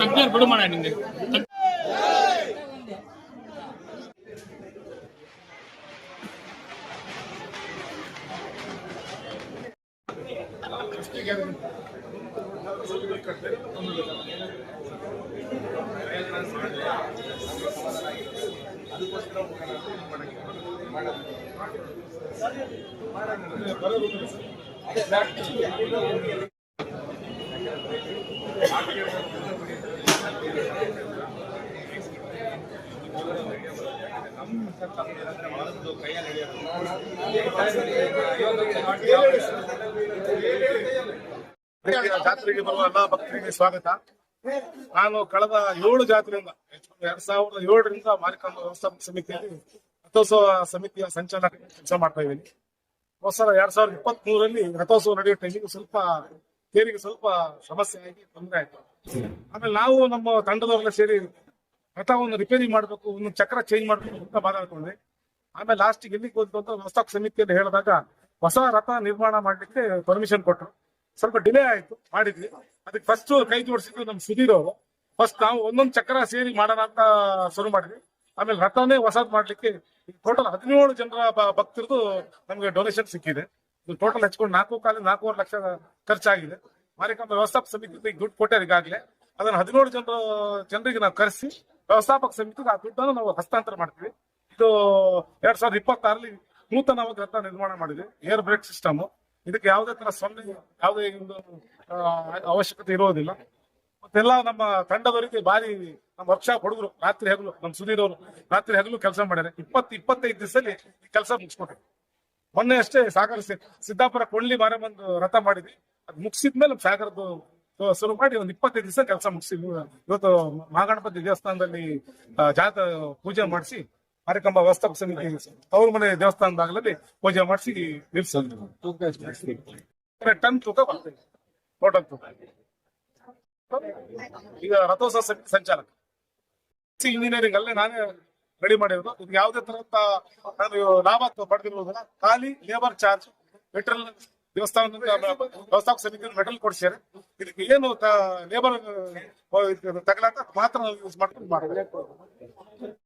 ತಜ್ಞರು ಬಿಡು ಮಾಡ ನಿಂಗೆ. ಜಾತ್ರೆಗೆ ಬರುವ ಎಲ್ಲಾ ಭಕ್ತರಿಗೆ ಸ್ವಾಗತ. ನಾನು ಕಳೆದ ಏಳು ಜಾತ್ರೆಯಿಂದ, ಎರಡ್ ಸಾವಿರದ ಏಳರಿಂದ ಮಾರಿಕಾಂಬ ವ್ಯವಸ್ಥಾಪಕ ಸಮಿತಿಯಲ್ಲಿ ರಥೋತ್ಸವ ಸಮಿತಿಯ ಸಂಚಾಲಕ ಕೆಲಸ ಮಾಡ್ತಾ ಇದ್ದೀನಿ. ಹೊಸ ಎರಡ್ ಸಾವಿರದ ಇಪ್ಪತ್ತ್ ಮೂರರಲ್ಲಿ ರಥೋತ್ಸವ ನಡೆಯೋ ಸ್ವಲ್ಪ ತೇರಿಗೆ ಸ್ವಲ್ಪ ಸಮಸ್ಯೆ ಆಗಿ ತೊಂದರೆ ಆಯ್ತು. ಆಮೇಲೆ ನಾವು ನಮ್ಮ ತಂಡದವರೆಲ್ಲ ಸೇರಿ ರಥವನ್ನು ರಿಪೇರಿ ಮಾಡಬೇಕು, ಒಂದು ಚಕ್ರ ಚೇಂಜ್ ಮಾಡಬೇಕು ಅಂತ ಮಾತಾಡ್ಕೊಂಡ್ವಿ. ಆಮೇಲೆ ಲಾಸ್ಟಿಗೆ ಎಲ್ಲಿಗೆ ಬಂತು ಅಂತ ಹೊಸ ಸಮಿತಿಯಲ್ಲಿ ಹೇಳಿದಾಗ ಹೊಸ ರಥ ನಿರ್ಮಾಣ ಮಾಡ್ಲಿಕ್ಕೆ ಪರ್ಮಿಷನ್ ಕೊಟ್ಟರು ಸ್ವಲ್ಪ ಡಿಲೇ ಆಯ್ತು, ಮಾಡಿದ್ವಿ. ಅದಕ್ಕೆ ಫಸ್ಟ್ ಕೈ ಜೋಡಿಸಿದ್ವಿ ನಮ್ಮ ಸುಧೀರ್ ಅವರು. ಫಸ್ಟ್ ನಾವು ಒಂದೊಂದು ಚಕ್ರ ಸೇರಿ ಮಾಡೋಣ ಅಂತ ಶುರು ಮಾಡಿದ್ವಿ. ಆಮೇಲೆ ರಥನೇ ಹೊಸದ್ ಮಾಡ್ಲಿಕ್ಕೆ ಟೋಟಲ್ ಹದಿನೇಳು ಜನರ ಭಕ್ತರದು ನಮ್ಗೆ ಡೊನೇಷನ್ ಸಿಕ್ಕಿದೆ. ಟೋಟಲ್ ಹಚ್ಕೊಂಡು ನಾಲ್ಕು ಕಾಲ, ನಾಲ್ಕೂವರೆ ಲಕ್ಷ ಖರ್ಚಾಗಿದೆ. ಮಾರಿಕಾಂಬ ವ್ಯವಸ್ಥಾಪಕ ಸಮಿತಿ ದುಡ್ಡು ಕೊಟ್ಟಾರೆ ಈಗಾಗಲೇ. ಅದನ್ನ ಹದಿನೇಳು ಜನರು, ಜನರಿಗೆ ನಾವು ಕರೆಸಿ ವ್ಯವಸ್ಥಾಪಕ ಸಮಿತಿಗೆ ಆ ದುಡ್ಡನ್ನು ನಾವು ಹಸ್ತಾಂತರ ಮಾಡ್ತೀವಿ. ಇದು ಎರಡ್ ಸಾವಿರದ ಇಪ್ಪತ್ತಾರಲ್ಲಿ ನೂತನವಾಗಿ ರಥ ನಿರ್ಮಾಣ ಮಾಡಿದ್ವಿ ಏರ್ ಬ್ರೇಕ್ ಸಿಸ್ಟಮ್ ಇದಕ್ಕೆ ಯಾವುದೇ ತರ ಸೊನ್ನೆ, ಯಾವುದೇ ಒಂದು ಅವಶ್ಯಕತೆ ಇರೋದಿಲ್ಲ. ಮತ್ತೆಲ್ಲ ನಮ್ಮ ತಂಡದವರಿಗೆ ಬಾರಿ ನಮ್ಮ ವರ್ಕ್ಶಾಪ್ ಹುಡುಗರು, ರಾತ್ರಿ ಹಗಲು, ನಮ್ಮ ಸುಧೀರ್ ಅವರು ರಾತ್ರಿ ಹಗಲು ಕೆಲಸ ಮಾಡ್ಯಾರೆ. ಇಪ್ಪತ್ತು, ಇಪ್ಪತ್ತೈದು ದಿವಸದಲ್ಲಿ ಕೆಲಸ ಮುಗಿಸ್ಕೊಟ್ರು. ಮೊನ್ನೆ ಅಷ್ಟೇ ಸಾಗರ ಸಿದ್ದಾಪುರ ಕೊಳ್ಳಿ ಮಾರಮ್ಮಂದು ರಥ ಮಾಡಿದ್ವಿ. ಅದು ಮುಗಿಸಿದ್ಮೇಲೆ ಸಾಗರದ್ದು ಶುರು ಮಾಡಿ ಒಂದು ಇಪ್ಪತ್ತೈದು ದಿವಸ ಕೆಲಸ ಮುಗಿಸಿದ್ವಿ ಇವತ್ತು ಮಹಾಗಣಪತಿ ದೇವಸ್ಥಾನದಲ್ಲಿ ಜಾತ ಪೂಜೆ ಮಾಡಿಸಿ ಕಾರ್ಯಕ್ರಮ ವ್ಯವಸ್ಥಾಪಕ ಸಮಿತಿ ಅವ್ರ ಮನೆ ದೇವಸ್ಥಾನದಾಗಲಲ್ಲಿ ಪೂಜೆ ಮಾಡಿಸಿ ಟನ್ ತೂಕ ಬರ್ತದೆ. ಟೋಟಲ್ ತೂಕ. ಈಗ ರಥೋತ್ಸವ ಸಂಚಾಲಕ. ಇಂಜಿನಿಯರಿಂಗ್ ಅಲ್ಲೇ ನಾನೇ ರೆಡಿ ಮಾಡಿರೋದು. ಇದು ಯಾವುದೇ ತರಹದ ನಾನು ಲಾಭ ಪಡೆದಿರುವುದಿಲ್ಲ ಖಾಲಿ ಲೇಬರ್ ಚಾರ್ಜ್ ಮೆಟೀರಿಯಲ್ ದೇವಸ್ಥಾನದಿಂದ ವ್ಯವಸ್ಥಾಪಕ ಸಮಿತಿ ಮೆಟಲ್ ಕೊಡ್ಸ್ಯಾರೆ ಇದಕ್ಕೆ ಏನು ಲೇಬರ್ ತಗಲಾಕ ಮಾತ್ರ ಯೂಸ್ ಮಾಡ್ಕೊಂಡು ಮಾಡಿದ್ರೆ